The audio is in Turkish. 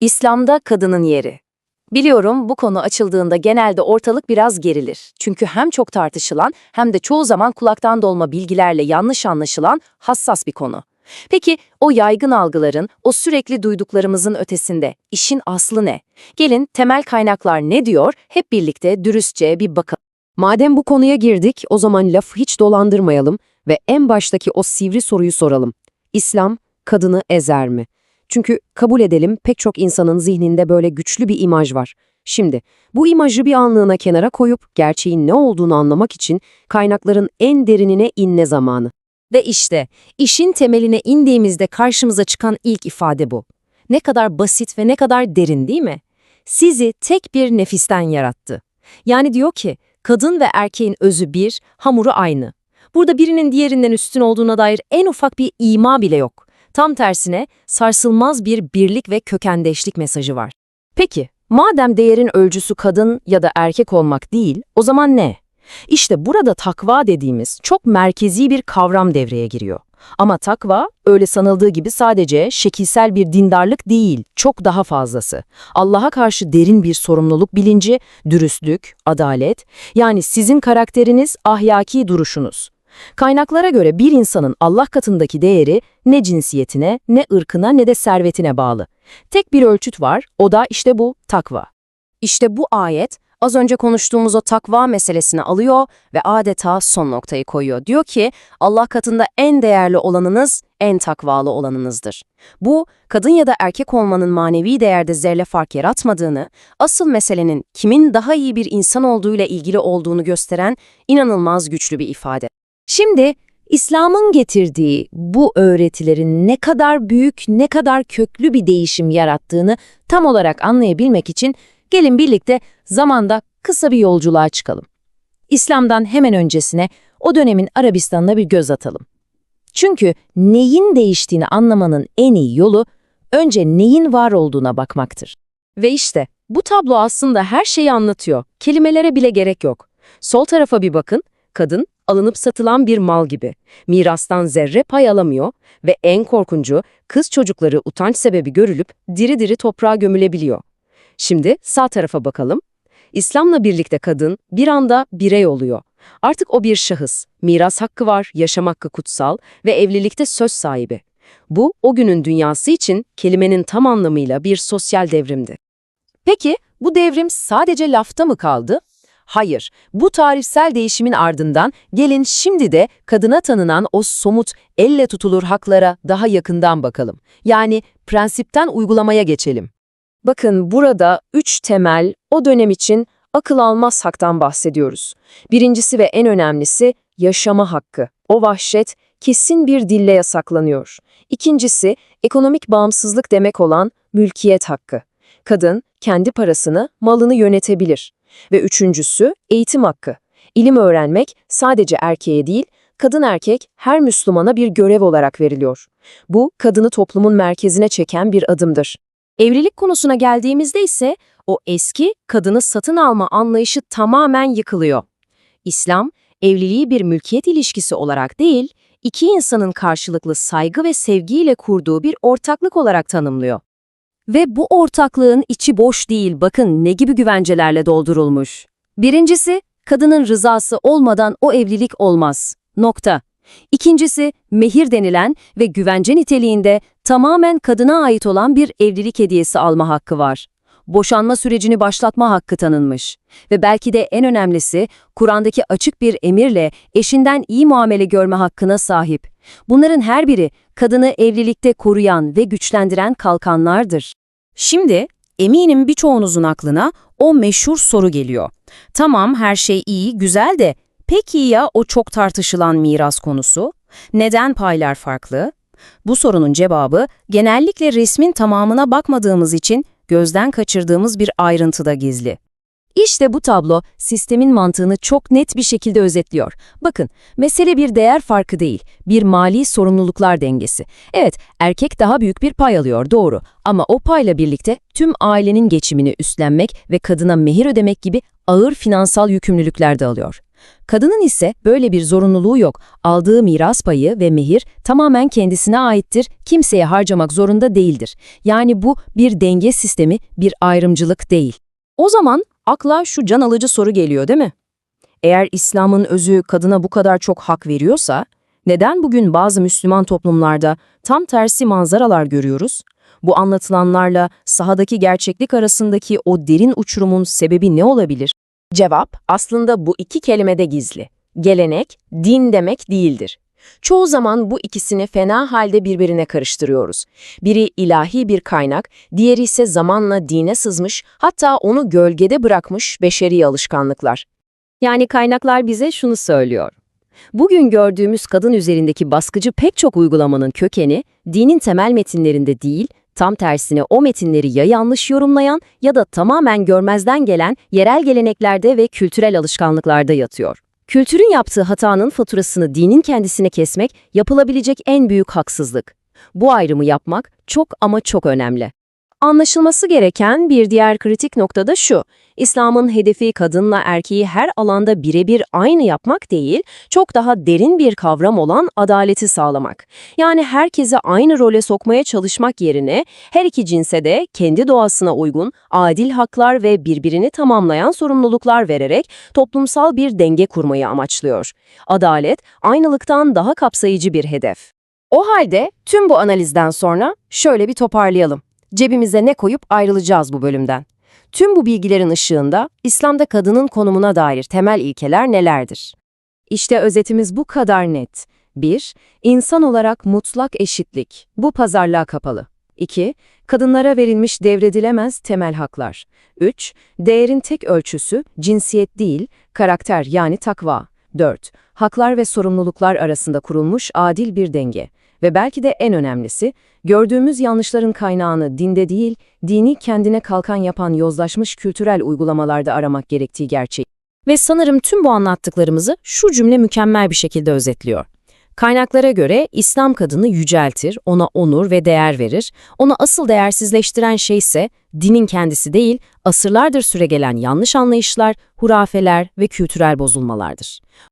İslam'da kadının yeri. Biliyorum bu konu açıldığında genelde ortalık biraz gerilir. Çünkü hem çok tartışılan hem de çoğu zaman kulaktan dolma bilgilerle yanlış anlaşılan hassas bir konu. Peki o yaygın algıların, o sürekli duyduklarımızın ötesinde işin aslı ne? Gelin temel kaynaklar ne diyor hep birlikte dürüstçe bir bakalım. Madem bu konuya girdik, o zaman lafı hiç dolandırmayalım ve en baştaki o sivri soruyu soralım. İslam kadını ezer mi? Çünkü kabul edelim pek çok insanın zihninde böyle güçlü bir imaj var. Şimdi bu imajı bir anlığına kenara koyup gerçeğin ne olduğunu anlamak için kaynakların en derinine inme zamanı. Ve işte işin temeline indiğimizde karşımıza çıkan ilk ifade bu. Ne kadar basit ve ne kadar derin değil mi? Sizi tek bir nefisten yarattı. Yani diyor ki kadın ve erkeğin özü bir, hamuru aynı. Burada birinin diğerinden üstün olduğuna dair en ufak bir ima bile yok. Tam tersine sarsılmaz bir birlik ve kökendeşlik mesajı var. Peki, madem değerin ölçüsü kadın ya da erkek olmak değil, o zaman ne? İşte burada takva dediğimiz çok merkezi bir kavram devreye giriyor. Ama takva öyle sanıldığı gibi sadece şekilsel bir dindarlık değil, çok daha fazlası. Allah'a karşı derin bir sorumluluk bilinci, dürüstlük, adalet, yani sizin karakteriniz, ahlaki duruşunuz. Kaynaklara göre bir insanın Allah katındaki değeri ne cinsiyetine, ne ırkına ne de servetine bağlı. Tek bir ölçüt var, o da işte bu takva. İşte bu ayet az önce konuştuğumuz o takva meselesini alıyor ve adeta son noktayı koyuyor. Diyor ki Allah katında en değerli olanınız en takvalı olanınızdır. Bu kadın ya da erkek olmanın manevi değerde zerre fark yaratmadığını, asıl meselenin kimin daha iyi bir insan olduğuyla ilgili olduğunu gösteren inanılmaz güçlü bir ifade. Şimdi İslam'ın getirdiği bu öğretilerin ne kadar büyük, ne kadar köklü bir değişim yarattığını tam olarak anlayabilmek için gelin birlikte zamanda kısa bir yolculuğa çıkalım. İslam'dan hemen öncesine o dönemin Arabistan'ına bir göz atalım. Çünkü neyin değiştiğini anlamanın en iyi yolu önce neyin var olduğuna bakmaktır. Ve işte bu tablo aslında her şeyi anlatıyor. Kelimelere bile gerek yok. Sol tarafa bir bakın, kadın alınıp satılan bir mal gibi. Mirastan zerre pay alamıyor ve en korkuncu kız çocukları utanç sebebi görülüp diri diri toprağa gömülebiliyor. Şimdi sağ tarafa bakalım. İslam'la birlikte kadın bir anda birey oluyor. Artık o bir şahıs, miras hakkı var, yaşam hakkı kutsal ve evlilikte söz sahibi. Bu, o günün dünyası için kelimenin tam anlamıyla bir sosyal devrimdi. Peki, bu devrim sadece lafta mı kaldı? Hayır, bu tarihsel değişimin ardından gelin şimdi de kadına tanınan o somut, elle tutulur haklara daha yakından bakalım. Yani prensipten uygulamaya geçelim. Bakın burada üç temel, o dönem için akıl almaz haktan bahsediyoruz. Birincisi ve en önemlisi yaşama hakkı. O vahşet kesin bir dille yasaklanıyor. İkincisi ekonomik bağımsızlık demek olan mülkiyet hakkı. Kadın kendi parasını, malını yönetebilir. Ve üçüncüsü eğitim hakkı. İlim öğrenmek sadece erkeğe değil, kadın erkek her Müslümana bir görev olarak veriliyor. Bu kadını toplumun merkezine çeken bir adımdır. Evlilik konusuna geldiğimizde ise o eski kadını satın alma anlayışı tamamen yıkılıyor. İslam, evliliği bir mülkiyet ilişkisi olarak değil, iki insanın karşılıklı saygı ve sevgiyle kurduğu bir ortaklık olarak tanımlıyor. Ve bu ortaklığın içi boş değil, bakın ne gibi güvencelerle doldurulmuş. Birincisi, kadının rızası olmadan o evlilik olmaz. Nokta. İkincisi, mehir denilen ve güvence niteliğinde tamamen kadına ait olan bir evlilik hediyesi alma hakkı var. Boşanma sürecini başlatma hakkı tanınmış. Ve belki de en önemlisi, Kur'an'daki açık bir emirle eşinden iyi muamele görme hakkına sahip. Bunların her biri kadını evlilikte koruyan ve güçlendiren kalkanlardır. Şimdi eminim birçoğunuzun aklına o meşhur soru geliyor. Tamam her şey iyi, güzel de peki ya o çok tartışılan miras konusu? Neden paylar farklı? Bu sorunun cevabı genellikle resmin tamamına bakmadığımız için gözden kaçırdığımız bir ayrıntıda gizli. İşte bu tablo sistemin mantığını çok net bir şekilde özetliyor. Bakın, mesele bir değer farkı değil, bir mali sorumluluklar dengesi. Evet, erkek daha büyük bir pay alıyor, doğru. Ama o payla birlikte tüm ailenin geçimini üstlenmek ve kadına mehir ödemek gibi ağır finansal yükümlülükler de alıyor. Kadının ise böyle bir zorunluluğu yok. Aldığı miras payı ve mehir tamamen kendisine aittir, kimseye harcamak zorunda değildir. Yani bu bir denge sistemi, bir ayrımcılık değil. O zaman akla şu can alıcı soru geliyor değil mi? Eğer İslam'ın özü kadına bu kadar çok hak veriyorsa, neden bugün bazı Müslüman toplumlarda tam tersi manzaralar görüyoruz? Bu anlatılanlarla sahadaki gerçeklik arasındaki o derin uçurumun sebebi ne olabilir? Cevap aslında bu iki kelimede gizli. Gelenek, din demek değildir. Çoğu zaman bu ikisini fena halde birbirine karıştırıyoruz. Biri ilahi bir kaynak, diğeri ise zamanla dine sızmış, hatta onu gölgede bırakmış beşeri alışkanlıklar. Yani kaynaklar bize şunu söylüyor. Bugün gördüğümüz kadın üzerindeki baskıcı pek çok uygulamanın kökeni, dinin temel metinlerinde değil, tam tersine o metinleri ya yanlış yorumlayan ya da tamamen görmezden gelen yerel geleneklerde ve kültürel alışkanlıklarda yatıyor. Kültürün yaptığı hatanın faturasını dinin kendisine kesmek yapılabilecek en büyük haksızlık. Bu ayrımı yapmak çok ama çok önemli. Anlaşılması gereken bir diğer kritik nokta da şu. İslam'ın hedefi kadınla erkeği her alanda birebir aynı yapmak değil, çok daha derin bir kavram olan adaleti sağlamak. Yani herkese aynı role sokmaya çalışmak yerine her iki cinse de kendi doğasına uygun adil haklar ve birbirini tamamlayan sorumluluklar vererek toplumsal bir denge kurmayı amaçlıyor. Adalet, aynılıktan daha kapsayıcı bir hedef. O halde tüm bu analizden sonra şöyle bir toparlayalım. Cebimize ne koyup ayrılacağız bu bölümden? Tüm bu bilgilerin ışığında İslam'da kadının konumuna dair temel ilkeler nelerdir? İşte özetimiz bu kadar net. 1. İnsan olarak mutlak eşitlik. Bu pazarlığa kapalı. 2. Kadınlara verilmiş devredilemez temel haklar. 3. Değerin tek ölçüsü cinsiyet değil, karakter yani takva. 4. Haklar ve sorumluluklar arasında kurulmuş adil bir denge. Ve belki de en önemlisi, gördüğümüz yanlışların kaynağını dinde değil, dini kendine kalkan yapan yozlaşmış kültürel uygulamalarda aramak gerektiği gerçeği. Ve sanırım tüm bu anlattıklarımızı şu cümle mükemmel bir şekilde özetliyor. Kaynaklara göre İslam kadını yüceltir, ona onur ve değer verir. Onu asıl değersizleştiren şey ise dinin kendisi değil, asırlardır süregelen yanlış anlayışlar, hurafeler ve kültürel bozulmalardır.